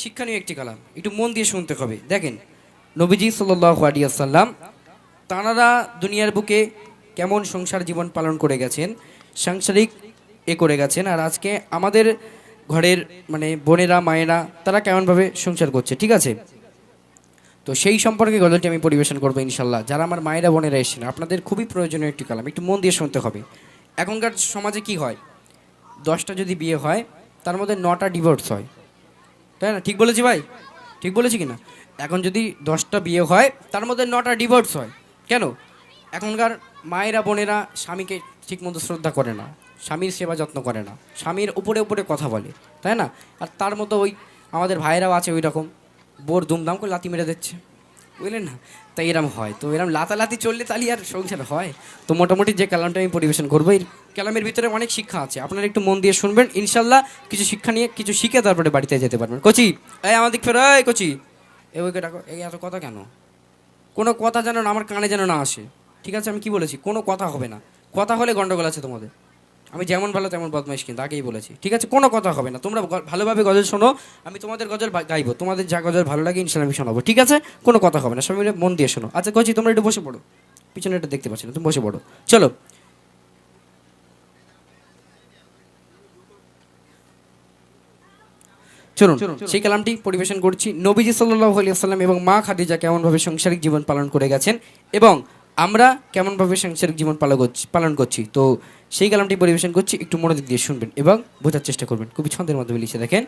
শিক্ষণীয় একটি কালাম। একটু মন দিয়ে শুনতে হবে। দেখেন, নবীজি সাল্লাহ আলিয়াল্লাম তাঁরা দুনিয়ার বুকে কেমন সংসার জীবন পালন করে গেছেন, সাংসারিক এ করে গেছেন, আর আজকে আমাদের ঘরের মানে বোনেরা, মায়েরা, তারা কেমনভাবে সংসার করছে, ঠিক আছে? তো সেই সম্পর্কে গজলটি আমি পরিবেশন করব ইনশাল্লাহ। যারা আমার মায়েরা, বোনেরা এসেছেন, আপনাদের খুবই প্রয়োজনীয় একটি কালাম। একটু মন দিয়ে শুনতে হবে। এখনকার সমাজে কি হয়? দশটা যদি বিয়ে হয়, তার মধ্যে নটা ডিভোর্স হয়। তাই না? ঠিক বলেছি ভাই? ঠিক বলেছি কি না এখন যদি দশটা বিয়ে হয়, তার মধ্যে নটা ডিভোর্স হয়। কেন? এখনকার মায়েরা, বোনেরা স্বামীকে ঠিকমতো শ্রদ্ধা করে না, স্বামীর সেবা যত্ন করে না, স্বামীর উপরে উপরে কথা বলে, তাই না? আর তার মতো ওই আমাদের ভাইয়েরাও আছে ওই রকম বোর ধুমধাম করে লাতি মেরে দিচ্ছে। বুঝলেন না? তাই এরম হয়। তো এরম লাতালাতি চললে তাহলে আর সংসার হয়? তো মোটামুটি যে কালামটা আমি পরিবেশন করব, এই কালামের ভিতরে অনেক শিক্ষা আছে। আপনারা একটু মন দিয়ে শুনবেন। ইনশাল্লাহ কিছু শিক্ষা নিয়ে কিছু শিখে তারপরে বাড়িতে যেতে পারবেন। কচি, এই আমাদের ফেরো, এই কচি। এই ওইকে ডাকো। এই এত কথা কেন? কোনো কথা যেন না আমার কানে যেন না আসে। ঠিক আছে, আমি কি বলেছি? কোনো কথা হবে না। কথা হলে গন্ডগোল আছে তোমাদের। আমি যেমন ভালো তেমন বদমাইশ কিন্তু আগেই বলেছি। ঠিক আছে? কোনো কথা হবে না। তোমরা ভালোভাবে গজল শোনো আমি তোমাদের গজল গাইবো। তোমাদের যা গজল ভালো লাগে ইনশাল্লাহ আমি শোনাবো। ঠিক আছে? কোনো কথা হবে না। সবাই মিলে মন দিয়ে শোনো। আচ্ছা কচি তোমরা একটু বসে পড়ো। পিছনে এটা দেখতে পাচ্ছি না তুমি বসে পড়ো। চলো। চলুন সেই কালামটি পরিবেশন করছি। নবীজি সাল্লাহ আলিয়াল্লাম এবং মা খাদিজা কেমনভাবে সাংসারিক জীবন পালন করে গেছেন এবং আমরা কেমনভাবে সাংসারিক জীবন পালন করছি পালন করছি? তো সেই কালামটি পরিবেশন করছি, একটু মনোযোগ দিয়ে শুনবেন এবং বোঝার চেষ্টা করবেন। খুবই ছন্দের মাধ্যমে লিখে দেখেন।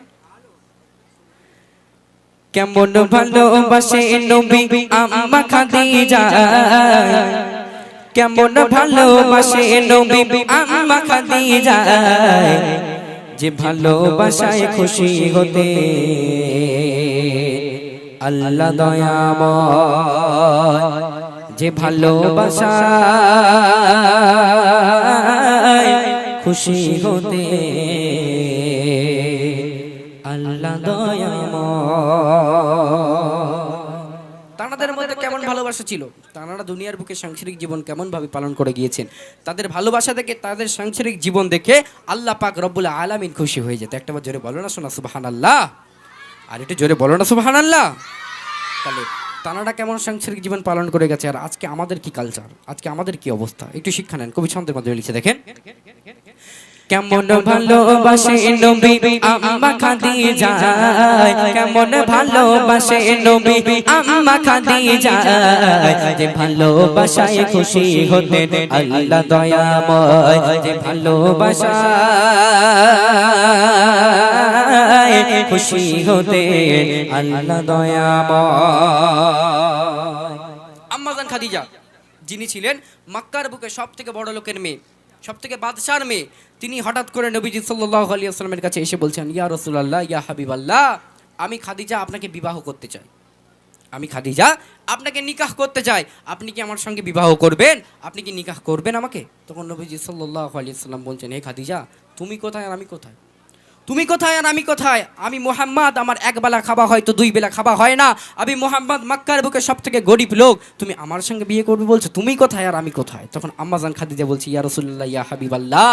কেমন ভালোবাসে নবী আম্মা খাদিজা। কেমন ভালোবাসে নবী আম্মা খাদিজা। যে ভালোবাসায় খুশি হতে আল্লাহ দয়াময়। যে ভালোবাসায় খুশি হতে আল্লাহ দয়াময়। তানাদের মধ্যে কেমন ভালোবাসা ছিল? তানারা দুনিয়ার বুকে সাংসারিক জীবন কেমন ভাবে পালন করে গিয়েছেন? তাদের ভালোবাসা দেখে তাদের সাংসারিক জীবন দেখে আল্লাহ পাক রব্বুল আলামিন খুশি হয়ে যেত। একটা বার জোরে বলো না শোনা সুবাহান আল্লাহ আর একটু জোরে বলো না সুবাহান আল্লাহ তাহলে তানারা কেমন সাংসারিক জীবন পালন করে গেছে আর আজকে আমাদের কি কালচার আজকে আমাদের কি অবস্থা? একটু শিক্ষা নেন, কবি ছন্দের মাধ্যমে লিখে দেখেন। কেমন ভালোবাসে নবী, আম্মা খাদিজা। কেমন ভালোবাসে নবী, আম্মা খাদিজা। যে ভালোবাসায় খুশি হতে আল্লাহ দয়াময়। যে ভালোবাসায় খুশি হতে আল্লাহ দয়াময় আম্মাজান খাদিজা, যিনি ছিলেন বুকে সব থেকে বড় লোকের মেয়ে সব থেকে বাদশার মেয়ে, তিনি হঠাৎ করে নবীজি কাছে এসে বলছেন, ইয়া রসুল্লাহ ইয়া হাবিবাল্লাহ, আমি খাদিজা আপনাকে বিবাহ করতে চাই। আমি খাদিজা আপনাকে নিকাহ করতে চাই। আপনি কি আমার সঙ্গে বিবাহ করবেন? আপনি কি নিকাহ করবেন আমাকে? তখন নবীজি সাল্লাহ আলিয়াল্লাম বলছেন, হে খাদিজা, তুমি কোথায় আর আমি কোথায়? তুমি কোথায় আর আমি কোথায়? আমি মোহাম্মদ আমার এক বেলা খাওয়া হয় তো দুই বেলা খাওয়া হয় না। আমি মোহাম্মদ মক্কার বুকে সব থেকে গরিব লোক। তুমি আমার সঙ্গে বিয়ে করবে বলছো তুমি কোথায় আর আমি কোথায়? তখন আম্মাজান খাদিজা বলছি ইয়া রসুল্লাহ ইয়া হাবিবাল্লাহ।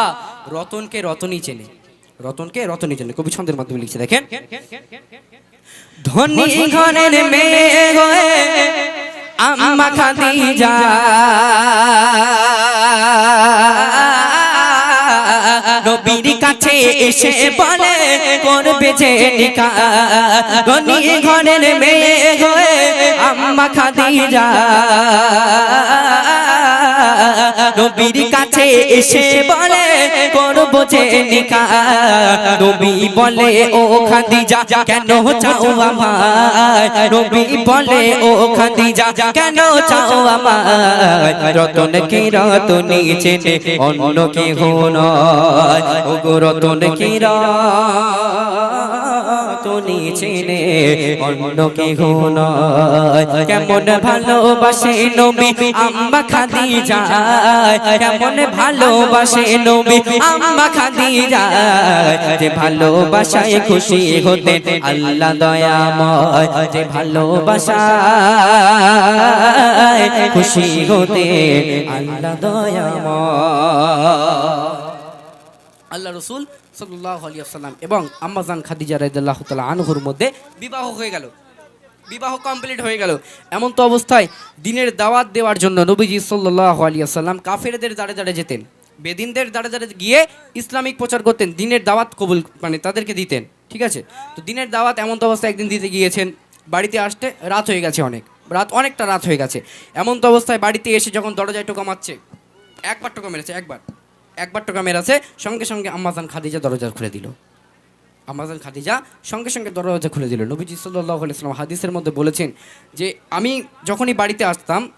রতনকে রতনই চেনে। রতনকে রতনই চেনে। কবি ছন্দের মাধ্যমে লিখছে দেখেন। ধনী ঘরের মেয়ে হয়ে আম্মা খাদিজা। নবীর কাছে এসে বলে করবে যে নিকা ধনী ঘরের মেয়ে হয়ে আম্মা খাদিজা। নবীর কাছে এসে বলে করব যে নিকা। নবী বলে ও খাদিজা কেন চাও আমায়? নবী বলে ও খাদিজা কেন চাও আমায়? রতন কি রতনী চেনে অন্য কি নয় ও রতন কি রতনী চেনে, অন্য কি নয়। কেমন ভালোবাসে নবী? আম্মা খাদিজা। কেমন ভালোবাসে নবী? আম্মা খাদিজা। যে ভালোবাসায় খুশি হতে আল্লাহ দয়াময়। যে ভালোবাসায় খুশি হতে আল্লাহ দয়াময়। আল্লাহ রসুল সাল্লাহ আলিয়াল্লাম এবং আম্মাজান খাদিজা রাইদুল্লাহ তালা আনহুর মধ্যে বিবাহ হয়ে গেল। বিবাহ কমপ্লিট হয়ে গেল। এমন তো অবস্থায় দিনের দাওয়াত দেওয়ার জন্য নবীজি সাল্লাহ আলিয়াল্লাম কাফেরদের দাঁড়ে দাঁড়ে যেতেন। বেদিনদের দাঁড়ে দাঁড়ে গিয়ে ইসলামিক প্রচার করতেন, দিনের দাওয়াত কবুল মানে তাদেরকে দিতেন, ঠিক আছে? তো দিনের দাওয়াত এমন তো অবস্থায় একদিন দিতে গিয়েছেন, বাড়িতে আসতে রাত হয়ে গেছে অনেক, রাত অনেকটা রাত হয়ে গেছে। এমন তো অবস্থায় বাড়িতে এসে যখন দরজায় টোকা মারছে, একবার টোকা মেরেছে, একবার। একবার টোকা মেরেছে সঙ্গে সঙ্গে আম্মাজান খাদিজা দরজা খুলে দিল। আমাজান খাদিজা সঙ্গে সঙ্গে দরজা খুলে দিল। নবীজি সাল্লাহ আলাইসলাম হাদিসের মধ্যে বলেছেন যে, আমি যখনই বাড়িতে আসতাম,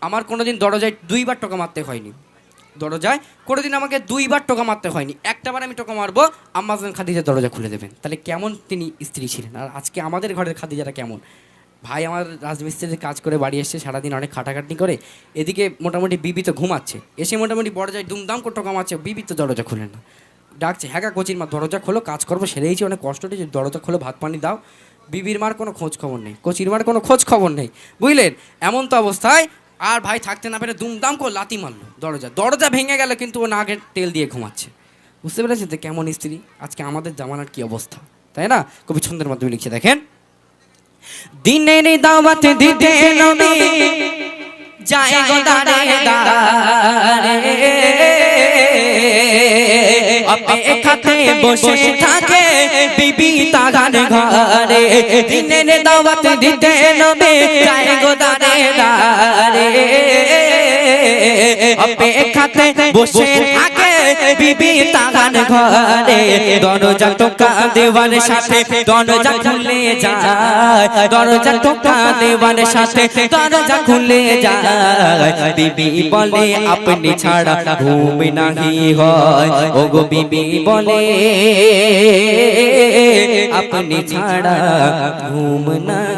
আমার কোনোদিন দরজায় দুইবার টোকা মারতে হয়নি। দরজায় কোনোদিন আমাকে দুইবার টোকা মারতে হয়নি। একটাবার আমি টোকা মারবো আম্মাজান খাদিজা দরজা খুলে দেবেন। তাহলে কেমন তিনি স্ত্রী ছিলেন? আর আজকে আমাদের ঘরের খাদিজাটা কেমন? ভাই আমার রাজমিস্ত্রিতে কাজ করে বাড়ি এসছে সারাদিন অনেক খাটাখাটনি করে এদিকে মোটামুটি বিবি তো ঘুমাচ্ছে। এসে মোটামুটি দরজায় দুমদাম করে টোকা মারছে বিবি তো দরজা খুলে না। ডাকছে হ্যাঁ কোচির মা, দরজা খোলো, কাজ করব। সেরেইছি অনেক কষ্ট হয়েছে দরজা খোলো, ভাত পানি দাও। বিবির মার কোনো খোঁজ খবর নেই, কোচির মার কোনো খোঁজ খবর নেই। বুঝলেন? এমন তো অবস্থায় আর ভাই থাকতে না পেরে দুমদাম করে লাতি মারলো দরজা। দরজা ভেঙে গেল, কিন্তু ও নাকের তেল দিয়ে ঘুমাচ্ছে। বুঝতে পেরেছেন তো কেমন স্ত্রী? আজকে আমাদের জামানার কি অবস্থা? তাই না? কবি ছন্দের মাধ্যমে লিখছে, দেখেন। দিনের দাওয়াত দিতে নবী যায় গো দাঁড়ে অপেক্ষাতে বসে থাকে বিবি তাগান ঘরে। দিনের দাওয়াত দিতে নবী যায় গো দাঁড়ে দাঁড়ে অপেক্ষাতে বসে থাকে বিবি তাগান ঘরে। দরজা টোকা দেওয়ার সাথে দরজা খুলে যায়। দরজা টোকা দেওয়ার সাথে দরজা খুলে যায়। বিবি বলে আপনি ছাড়া ঘুম নাহি হয়। ও গো বিবি বলে আপনি ছাড়া ঘুম নাহি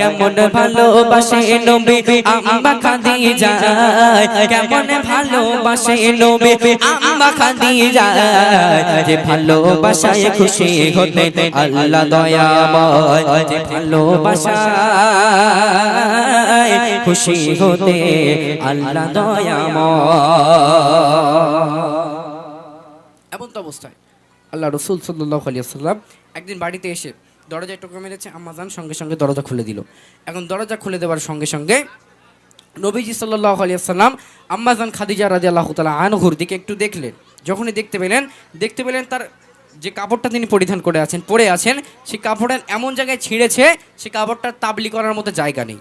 কেমন ভালোবাসে নবী? আম্মা খাদি যায়। কেমন ভালোবাসে নবী? আম্মা খাদি যায়। যে ভালোবাসায় খুশি হতে আল্লাহ যে ভালোবাসায় খুশি হতে আল্লাহ এমন তো অবস্থায়। আল্লাহ রসুল সাল্লাহ আলিয়াল্লাম একদিন বাড়িতে এসে দরজায় টোকা মেরেছে আম্মাজান সঙ্গে সঙ্গে দরজা খুলে দিল। এখন দরজা খুলে দেওয়ার সঙ্গে সঙ্গে নবীজি সাল্লাহ আলিয়াল্লাম আম্মাজান খাদিজা রাজি আল্লাহ তালা আনহুর দিকে একটু দেখলেন। যখনই দেখতে পেলেন দেখতে পেলেন তার যে কাপড়টা তিনি পরিধান করে আছেন, পরে আছেন, সেই কাপড়ের এমন জায়গায় ছিঁড়েছে, সেই কাপড়টা তাবলি করার মতো জায়গা নেই।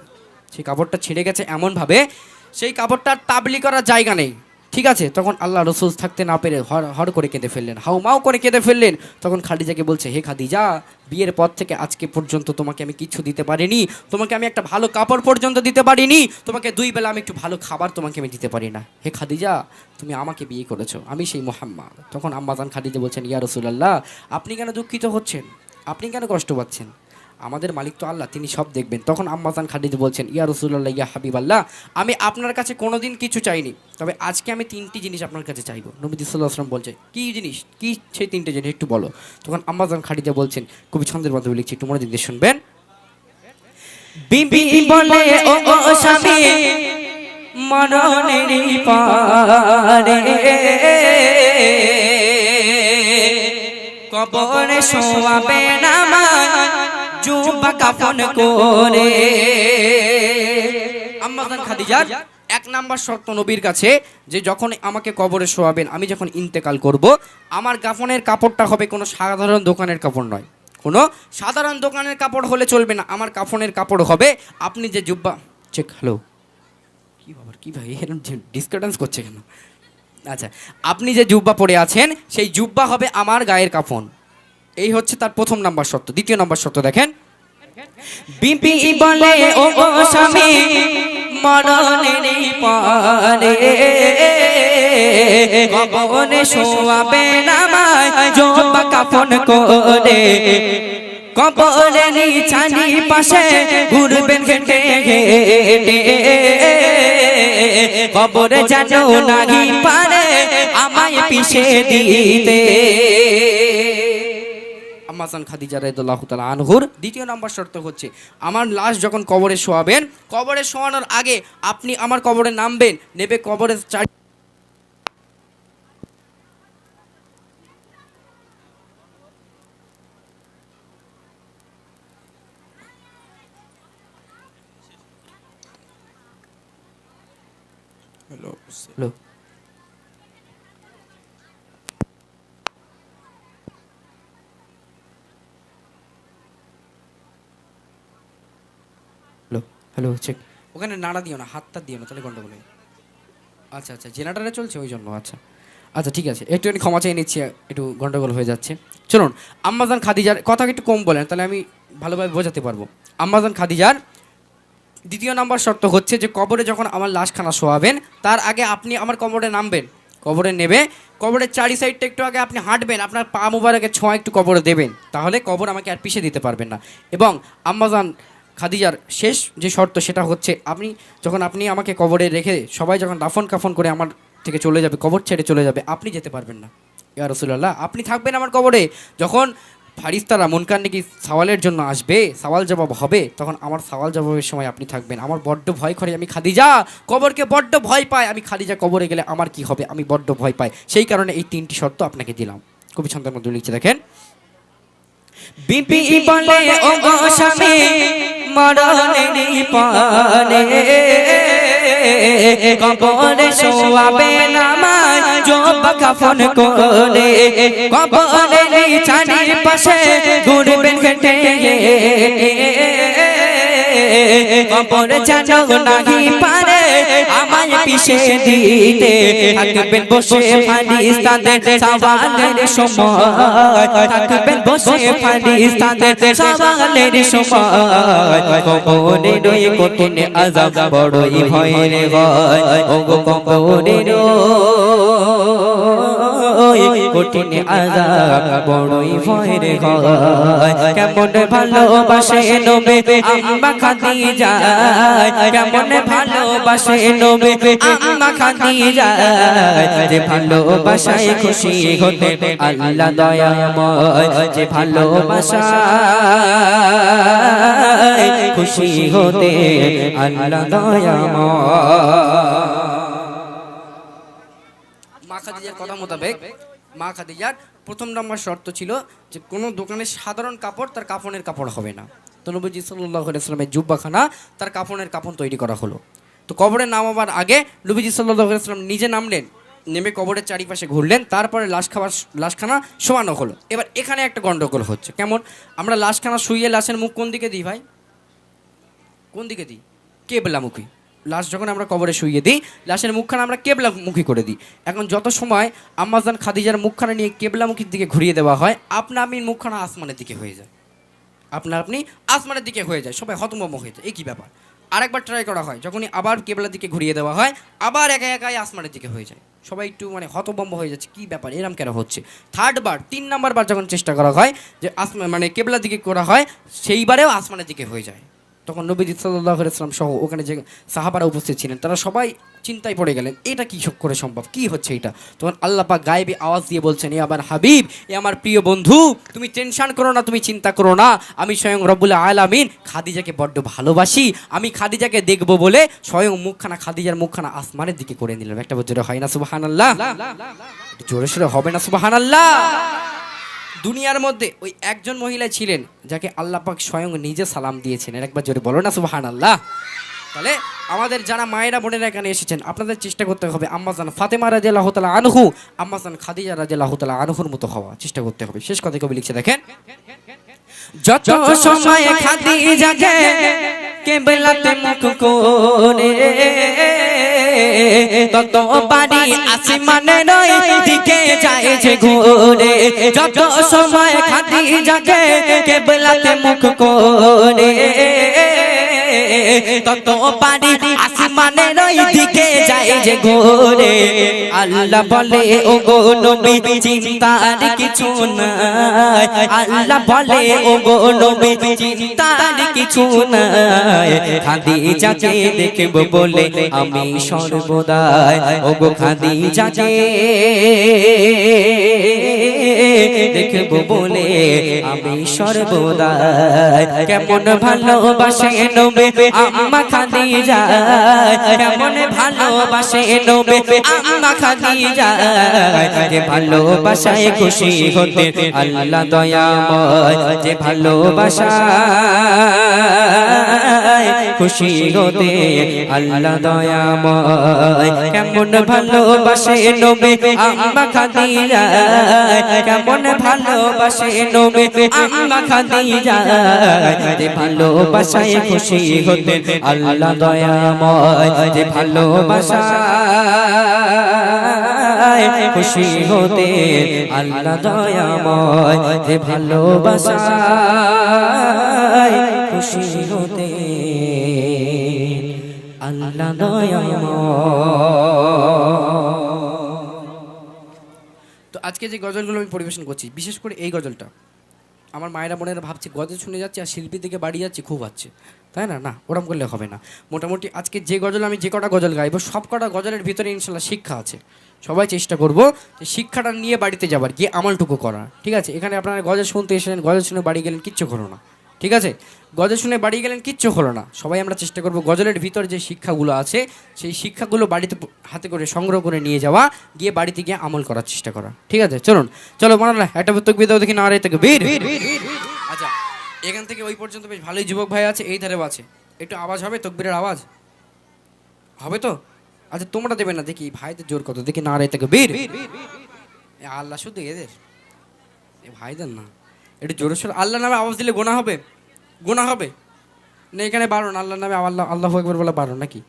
সেই কাপড়টা ছিঁড়ে গেছে এমনভাবে, সেই কাপড়টার তাবলি করার জায়গা নেই। ঠিক আছে, তখন আল্লাহ রসুল থাকতে না পেরে হর হর করে কেঁদে ফেললেন। হাউ মাও করে কেঁদে ফেললেন। তখন খাদিজাকে বলছে, হে খাদিজা, বিয়ের পর থেকে আজকে পর্যন্ত তোমাকে আমি কিচ্ছু দিতে পারিনি। তোমাকে আমি একটা ভালো কাপড় পর্যন্ত দিতে পারিনি। তোমাকে দুই বেলা আমি একটু ভালো খাবার তোমাকে আমি দিতে পারি না। হে খাদিজা, তুমি আমাকে বিয়ে করেছ, আমি সেই মোহাম্মদ। তখন আম্মাজান খাদিজা বলছেন, ইয়া রসুলাল্লাহ, আপনি কেন দুঃখিত হচ্ছেন? আপনি কেন কষ্ট পাচ্ছেন? আমাদের মালিক তো আল্লাহ, তিনি সব দেখবেন। তখন আম্মাজান খাদিজ বলছেন, ইয়া রসুল্লাহ ইয়া হাবিব আল্লাহ আমি আপনার কাছে কোনোদিন কিছু চাইনি, তবে আজকে আমি তিনটি জিনিস আপনার কাছে চাইব। নবী সাল্লাহ আসলাম বলছে, কি জিনিস? কি সেই তিনটে জিনিস একটু বলো? তখন আম্মাজান খাদিজা বলছেন কবি ছন্দের মাধ্যমে লিখছি, একটু মনে দিয়ে শুনবেন। কবরে শোয়াবে না কাফন করে। আম্মাজান খাদিজার এক নাম্বার শর্ত নবীর কাছে যে যখন আমাকে কবরে শোয়াবেন, আমি যখন ইন্তেকাল করব, আমার কাফনের কাপড়টা হবে কোনো সাধারণ দোকানের কাপড় নয়। কোনো সাধারণ দোকানের কাপড় হলে চলবে না, আমার কাফনের কাপড় হবে আপনি যে জুব্বা চেক হ্যালো কি বাবার কি ভাই এরকম ডিসকার্ডেন্স করছে কেন? আচ্ছা আপনি যে জুব্বা পরে আছেন, সেই জুব্বা হবে আমার গায়ের কাফন। এই হচ্ছে তার প্রথম নাম্বার শর্ত। দ্বিতীয় নাম্বার শর্ত দেখেন। বিপি বলে, ও স্বামী, মরণের পারে শোয়াবে নামায় জোবা করে কবরে নিচানি পাশে ঘুরবেন হেঁটে কবরে যেন নাহি পারে, আমায় পিছে দিতে। আম্মাজান খাদিজা রাইদুল্লাহ তালা আনহুর দ্বিতীয় নম্বর শর্ত হচ্ছে আমার লাশ যখন কবরে শোয়াবেন কবরে শোয়ানোর আগে আপনি আমার কবরে নামবেন নেবে কবরে চার হ্যালো হ্যালো হ্যালো চেক ওখানে নাড়া দিও না, হাতটা দিও না, তাহলে গন্ডগোল। আচ্ছা আচ্ছা জেনারেটারে চলছে ওই জন্য আচ্ছা। আচ্ছা ঠিক আছে একটুখানি ক্ষমা চেয়ে নিচ্ছি, একটু গন্ডগোল হয়ে যাচ্ছে। চলুন, আম্মাজান খাদিজার কথা একটু কম বলেন, তাহলে আমি ভালোভাবে বোঝাতে পারব। আম্মাজান খাদিজার দ্বিতীয় নাম্বার শর্ত হচ্ছে যে, কবরে যখন আমার লাশখানা শোয়াবেন, তার আগে আপনি আমার কবরে নামবেন। কবরে নেবে, কবরের চারি সাইডটা একটু আগে আপনি হাঁটবেন, আপনার পা মুবারকে ছোঁয়া একটু কবরে দেবেন। তাহলে কবর আমাকে আর পিছিয়ে দিতে পারবেন না। এবং আম্মাজান খাদিজার শেষ যে শর্ত সেটা হচ্ছে আপনি যখন আপনি আমাকে কবরে রেখে সবাই যখন দাফন কাফন করে আমার থেকে চলে যাবে, কবর ছেড়ে চলে যাবে, আপনি যেতে পারবেন না। ইয়া রসুল্লাহ আপনি থাকবেন আমার কবরে। যখন ফারিস্তারা মনকান নাকি সওয়ালের জন্য আসবে, সওয়াল জবাব হবে, তখন আমার সওয়াল জবাবের সময় আপনি থাকবেন। আমার বড্ড ভয় করে আমি খাদিজা, কবরকে বড্ড ভয় পাই আমি খাদিজা কবরে গেলে আমার কি হবে? আমি বড্ড ভয় পাই। সেই কারণে এই তিনটি শর্ত আপনাকে দিলাম। কবি ছন্দের মধ্যে লিখছে, দেখেন বিপি বলে ও গো স্বামী মরণের পানে কবরে শোয়াবে নামাজ জব কাফন করে কবরে চারি পাশে ঘুরবেন হেঁটে। কবরে জানো নাহি পারে আমায় পিছে দিতে থাকবেন বসে ফারিস্তাদের সওয়ালের সময়। থাকবেন বসে ফারিস্তাদের সওয়ালের সময়। কবরে রয়ে কঠিন আযাব বড়ই ভয়ের হয় ও গো কবরে রয়ে কঠিন আযাব বড়ই ভয়ের হয় কেমন ভালোবাসে নবে আম্মা খাদিজা। কেমন ভালোবাসে নবে আম্মা খাদিজা। যে ভালোবাসায় খুশি হতে আল্লাহ দয়াময়। যে ভালোবাসায় খুশি হতে আল্লাহ দয়াময়। খাদিজার কথা মোতাবেক মা খাদিজার প্রথম নম্বর শর্ত ছিল যে কোনো দোকানে সাধারণ কাপড় তার কাফনের কাপড় হবে না। তো নবীজি সাল্লাহ ইসলামের জুব্বাখানা তার কাফনের কাফন তৈরি করা হলো। তো কবরে নামাবার আগে নবীজি সাল্লাহ ইসলাম নিজে নামলেন, নেমে কবরের চারিপাশে ঘুরলেন, তারপরে লাশ খাবার লাশখানা শোয়ানো হলো। এবার এখানে একটা গন্ডগোল হচ্ছে। কেমন? আমরা লাশখানা শুইয়ে লাশের মুখ কোন দিকে দিই ভাই? কোন দিকে দিই? কেবলামুখী। লাশ যখন আমরা কবরে শুইয়ে দিই, লাশের মুখখানা আমরা কেবলামুখী করে দিই। এখন যত সময় আম্মাজান খাদিজার মুখখানা নিয়ে কেবলামুখীর দিকে ঘুরিয়ে দেওয়া হয়, আপনা আপনি মুখখানা আসমানের দিকে হয়ে যায়। আপনা আপনি আসমানের দিকে হয়ে যায়, সবাই হতমম হয়ে যায়। এই কী ব্যাপার? আরেকবার ট্রাই করা হয়, যখনই আবার কেবলার দিকে ঘুরিয়ে দেওয়া হয়, আবার একা একাই আসমানের দিকে হয়ে যায়। সবাই একটু মানে হতবম্ব হয়ে যাচ্ছে, কী ব্যাপার, এরম কেন হচ্ছে? থার্ড বার, তিন নাম্বার বার যখন চেষ্টা করা হয় যে আসমান মানে কেবলার দিকে করা হয়, সেইবারেও আসমানের দিকে হয়ে যায়। তখন নবীজি সাল্লাহ ইসলাম সহ ওখানে যে সাহাবারা উপস্থিত ছিলেন, তারা সবাই চিন্তায় পড়ে গেলেন, এটা কি করে সম্ভব? কি হচ্ছে এটা? তখন আল্লাহ পাক গায়েবী আওয়াজ দিয়ে বলছেন, এ আমার হাবিব, এ আমার প্রিয় বন্ধু, তুমি টেনশন করো না, তুমি চিন্তা করো না, আমি স্বয়ং রব্বুল আলামিন খাদিজাকে বড্ড ভালোবাসি, আমি খাদিজাকে দেখব বলে স্বয়ং মুখখানা, খাদিজার মুখখানা আসমানের দিকে করে নিলাম। একটা বছরে হয় না সুবাহান আল্লাহ জোরে সোরে হবে না সুবাহান আল্লাহ দুনিয়ার মধ্যে ওই একজন মহিলা ছিলেন যাকে আল্লাহ পাক স্বয়ং নিজে সালাম দিয়েছেন। আর একবার জোরে বলো না সুবাহান আল্লাহ তাহলে আমাদের যারা মায়েরা বোনেরা এখানে এসেছেন আপনাদের চেষ্টা করতে হবে আম্মাজান ফাতেমা রাজে আল্লাহতালা আনহু আম্মাজান খাদিজা রাজে আল্লাহতালা আনহুর মতো হওয়া চেষ্টা করতে হবে। শেষ কথা কবি লিখছে দেখেন। যত সময় খাদিজাকে কেবলাতে মুখ করে তত পারি আসমানে নয় দিকে যাইছে ঘুরে, যত সময় খাদিজাকে কেবলাতে মুখ করে, তত পারি আসমানে নয় দিকে যায় যে ঘুরে। আল্লাহ বলে ও গো নবী, চিন্তার কিছু নাই। আল্লাহ বলে ও গো নবী, চিন্তার কিছু নাই। খাদিজাকে দেখব বলে, আমি সর্বদাই। ও গো খাদিজাকে দেখব বলে আমি সর্বদাই। কেমন ভালোবাসে নবে আম্মা খাদিজা। কেমন ভালোবাসে নবে আম্মা খাদিজা। যে ভালোবাসায় খুশি হতে আল্লাহ দয়াময়। যে ভালোবাসায় খুশি হতে আল্লাহ দয়াময়। কেমন ভালোবাসে নবী আম্মা খাদিজা কেমন ভালোবাসে নবী আম্মা খাদিজা যে ভালোবাসায় খুশি হতে আল্লাহ দয়াময়। যে ভালোবাসায় খুশি হতে আল্লাহ যে খুশি হতে আল্লাহ দয়াময়। তো আজকে যে গজলগুলো আমি পরিবেশন করছি বিশেষ করে এই গজলটা আমার মায়েরা বোনেরা ভাবছে গজল শুনে যাচ্ছে আর শিল্পীর দিকে বাড়ি যাচ্ছে খুব আছে তাই না? না ওরম করলে হবে না। মোটামুটি আজকে যে গজল আমি যে কটা গজল গাইবো সব কটা গজলের ভিতরে ইনশাল্লাহ শিক্ষা আছে। সবাই চেষ্টা করব যে শিক্ষাটা নিয়ে বাড়িতে যাবার গিয়ে আমলটুকু করার। ঠিক আছে? এখানে আপনারা গজল শুনতে এসেছেন গজল শুনে বাড়ি গেলেন কিচ্ছু হলো না। ঠিক আছে? গজল শুনে বাড়ি গেলেন কিচ্ছু হলো না। সবাই আমরা চেষ্টা করব গজলের ভিতর যে শিক্ষাগুলো আছে সেই শিক্ষাগুলো বাড়িতে হাতে করে সংগ্রহ করে নিয়ে যাওয়া গিয়ে বাড়িতে গিয়ে আমল করার চেষ্টা করা। ঠিক আছে? চলুন। চলো মনে একটা তকবি দাও দেখি না আর থেকে বীর! আচ্ছা এখান থেকে ওই পর্যন্ত বেশ ভালোই যুবক ভাই আছে এই ধারেও আছে। একটু আওয়াজ হবে তকবীরের আওয়াজ? হবে তো? আচ্ছা তোমরা দেবে না দেখি ভাইদের জোর কত? দেখি না রে থেকে বীর! আল্লাহ শুধু এদের? এ ভাইদের না। একটু জোরে সোরে আল্লাহ নামে আওয়াজ দিলে গোনা হবে? গোনা হবে? না, এখানে বারণ, আল্লাহর নামে আল্লাহ আল্লাহ একবার বলে বারণ নাকি?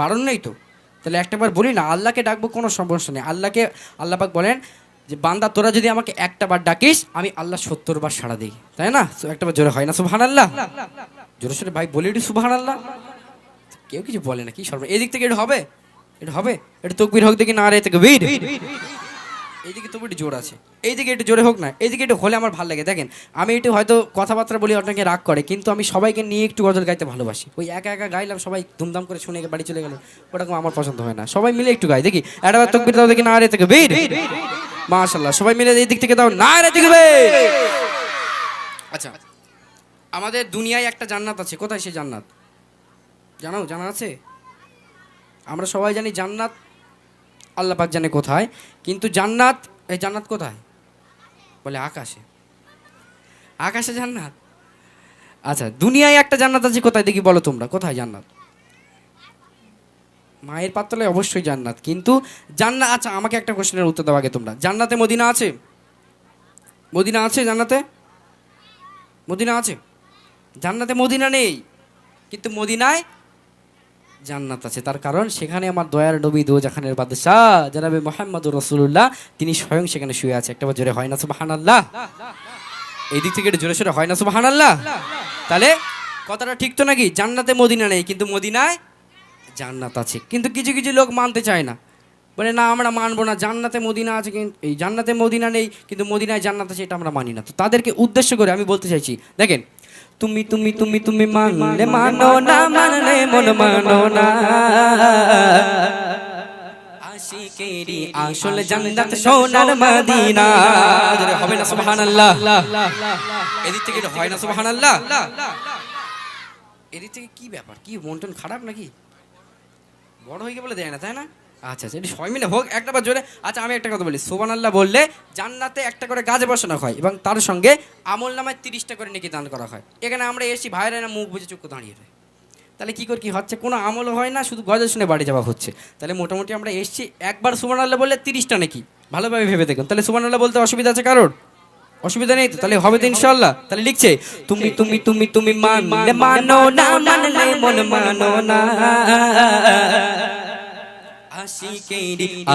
বারণ নেই তো? তাহলে একটাবার বলি না, আল্লাহকে ডাকবো কোনো সমস্যা নেই। আল্লাহকে আল্লাপাক বলেন যে, বান্দা, তোরা যদি আমাকে একটা বার ডাকিস, আমি আল্লাহ সত্তর বার সাড়া দিই। তাই না? একটা বার জোরে হয় না সুবহান আল্লাহ জোরে সোরে ভাই বলি একটু সুবহান আল্লাহ কেউ কিছু বলে না, কি সর্ব এদিক থেকে এটা হবে? এটা হবে? এটা তকবির হোক দেখি, না রে থেকে বীর এইদিকে তবু একটু জোর আছে। এইদিকে একটু জোরে হোক না এইদিকে একটু হলে আমার ভালো লাগে। দেখেন আমি একটু হয়তো কথাবার্তা বলি আপনাকে রাগ করে কিন্তু আমি সবাইকে নিয়ে একটু গজল গাইতে ভালোবাসি। ওই একা একা গাইলাম সবাই ধুমধাম করে শুনে বাড়ি চলে গেল ওরকম আমার পছন্দ হয় না। সবাই মিলে একটু গাই দেখি। একটা তকবির দাও দেখি না রে থেকে বীর। মাশাল্লাহ সবাই মিলে এই দিক থেকে দাও না রে থেকে আচ্ছা আমাদের দুনিয়ায় একটা জান্নাত আছে কোথায় সে জান্নাত? জানো জানা আছে? আমরা সবাই জানি জান্নাত আল্লাহ পাক জানে কোথায়, কিন্তু জান্নাত, এই জান্নাত কোথায়? বলে আকাশে। আকাশে জান্নাত? আচ্ছা দুনিয়ায় একটা জান্নাত আছে, কোথায় দেখি বলো তোমরা, কোথায় জান্নাত? মায়ের পাত্তলে অবশ্যই জান্নাত, কিন্তু জান্নাত আচ্ছা আমাকে একটা কোশ্চেনের উত্তর দাও আগে তোমরা। জান্নাতে মদিনা আছে? মদিনা আছে জান্নাতে? মদিনা আছে? জান্নাতে মদিনা নেই, কিন্তু মদিনায় জান্নাত আছে। তার কারণ সেখানে আমার দয়ার নবী দো জাহানের বাদশাহ, জানাবে মোহাম্মদ রসুল্লাহ তিনি স্বয়ং সেখানে শুয়ে আছে। একটা জোরে হয় না সুবাহান আল্লাহ এই দিক থেকে জোরে সোরে হয় না সুবাহান আল্লাহ তাহলে কথাটা ঠিক তো নাকি? জান্নাতে মদিনা নেই, কিন্তু মদিনায় জান্নাত আছে। কিন্তু কিছু কিছু লোক মানতে চায় না। বলে, না, আমরা মানবো না, জান্নাতে মদিনা আছে কিন্তু এই জান্নাতে মদিনা নেই, কিন্তু মদিনায় জান্নাত আছে, এটা আমরা মানি না। তো তাদেরকে উদ্দেশ্য করে আমি বলতে চাইছি, দেখেন তুমি তুমি তুমি তুমি মানলে মানো না মানলে মন মানো না। আশিকেরি আসল জান্নাত সোনার মদিনা। হবে না সুবহানাল্লাহ। এদিক থেকে হয় না সুবহানাল্লাহ। এদিক থেকে কি ব্যাপার? কি মন টন খারাপ নাকি? বড় হয়ে গিয়ে বলে দেয় না তাই না? আচ্ছা আচ্ছা সবাই মিলে হোক, একটা বার জোরে। আচ্ছা আমি একটা কথা বলি। সোবান আল্লাহ বললে জান্নাতে একটা করে গাছ বসানো হয় এবং তার সঙ্গে আমল নামায় তিরিশটা করে নাকি দান করা হয়। এখানে আমরা এসি ভাইরা না মুখ বুঝে চুক্তি দাঁড়িয়ে রয়। তাহলে কী করে কি হচ্ছে? কোনো আমলও হয় না, শুধু গজল শুনে বাড়ি যাওয়া হচ্ছে। তাহলে মোটামুটি আমরা এসছি, একবার সুবান আল্লাহ বললে তিরিশটা নাকি। ভালোভাবে ভেবে দেখুন। তাহলে সুবান আল্লাহ বলতে অসুবিধা আছে কারোর? অসুবিধা নেই তো? তাহলে হবে তো ইনশাল্লাহ তাহলে লিখছে, তুমি তুমি তুমি তুমি মানো না মন না।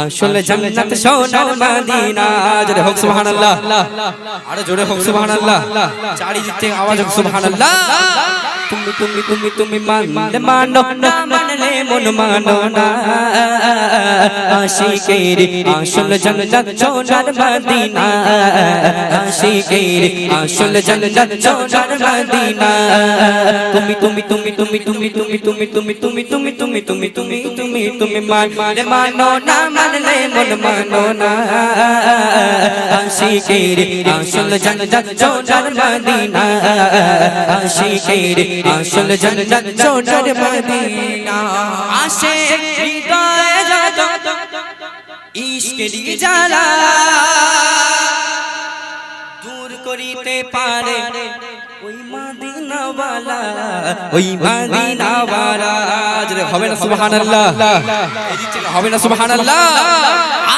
আসলে জান্নাত সোনার মদিনা। জোরে হোক সুবহানাল্লাহ। আরে জোরে হোক সুবহানাল্লাহ। চারিদিক থেকে আওয়াজ হোক সুবহানাল্লাহ। তুমি তুমি তুমি তুমি মানলে মানো না মানলে মন মানো না আশিকেরি আসলে জান্নাত সোনার মদিনা আশিকেরি আসলে জান্নাত সোনার মদিনা তুমি তুমি তুমি তুমি তুমি তুমি তুমি তুমি তুমি তুমি তুমি তুমি তুমি তুমি তুমি মানলে মানো না মানলে মন মানো না আশিকেরি আসলে জান্নাত সোনার মদিনা আশিকেরি আসলে জান্নাত সোনার মদিনা। আসে হৃদয়ে যত ইশকেরি জ্বালা দূর করিতে পারে ওই মাদিনাওয়ালা ওই মাদিনাওয়ালা। হবে না সুবহানাল্লাহ। হবে না সুবহানাল্লাহ।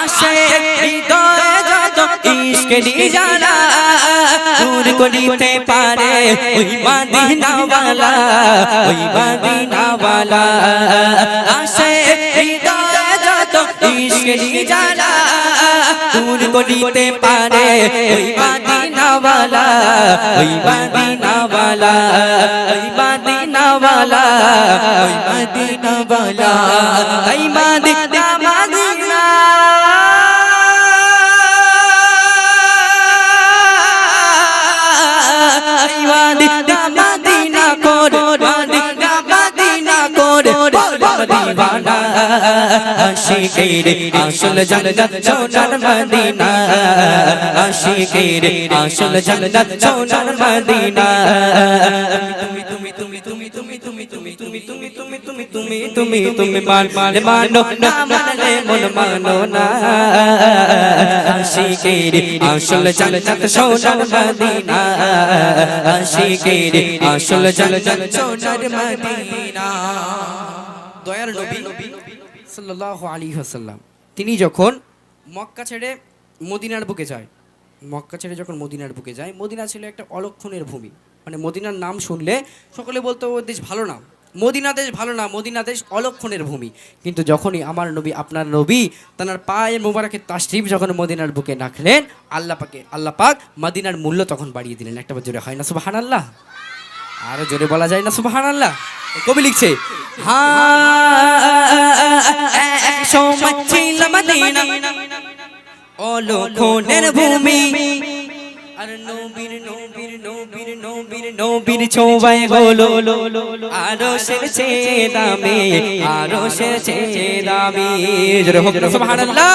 আসে হৃদয়ে तो इश्क दी जाना दूर को दीते पारे, वही मदीना वाला, वही मदीना वाला। आशे दीदारा तो इश्क दी जाना दूर को दीते पारे, वही मदीना वाला, वही मदीना वाला, वही मदीना वाला, वही मदीना वाला, वही मदीना আশিকের আসল জান্নাত সোনার মদিনা আশিকের আসল জান্নাত সোনার মদিনা তুমি তুমি তুমি তুমি তুমি তুমি তুমি তুমি তুমি তুমি তুমি তুমি তুমি তুমি মান মানে মানো না মানলে মন মানো না আশিকের আসল জান্নাত সোনার মদিনা আশিকের আসল জান্নাত সোনার মদিনা দয়ার নবী সাল্লাল্লাহু আলাইহি ওয়াসাল্লাম। তিনি যখন মক্কা ছেড়ে মদিনার বুকে যায়, মক্কা ছেড়ে যখন মদিনার বুকে যায়, মদিনা ছিল একটা অলক্ষণের ভূমি। মানে মদিনার নাম শুনলে সকলে বলতো ও দেশ ভালো না। মদিনা দেশ ভালো না, মদিনা দেশ অলক্ষণের ভূমি। কিন্তু যখনই আমার নবী, আপনার নবী তার পায়ে মোবারকের তাশরিফ যখন মদিনার বুকে রাখলেন আল্লাহ পাকে আল্লাহ পাক মদিনার মূল্য তখন বাড়িয়ে দিলেন। একটা জোরে হয় না, সুবহানাল্লাহ? আরও জোরে বলা যায় না সুবহানাল্লাহ। কবি লিখছে সময় ছিল মদিনা অলক্ষণের ভূমি আর নবীর নবীর নবীর নবীর নবীর ছোবায় হলো আরও সেরছে দামে, আরও সেরছে দামে। জোরে হোক, সুবহানাল্লাহ।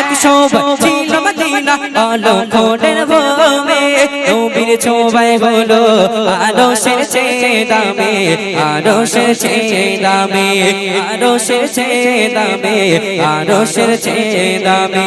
এক শোভা ছিল মদিনা অলক্ষণের ভূমি। নবীর ছোবায় হলো আরও সেরছে দামে আরও সেরছে দামে আরও সেরছে দামে দামে।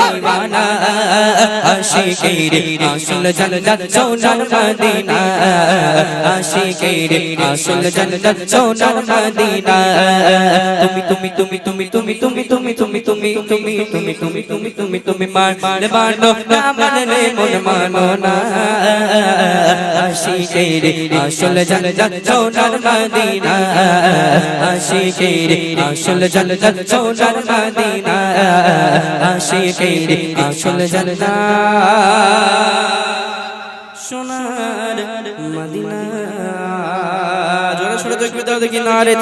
দিওয়ানা আশিকের আসল আসল জান্নাত সোনার মদিনা তুমি তুমি তুমি মান মান মানো মন মানো আসল জান্নাত। সোনার মদিনা। জোরে সোনা দেখবে তাহলে কি না রে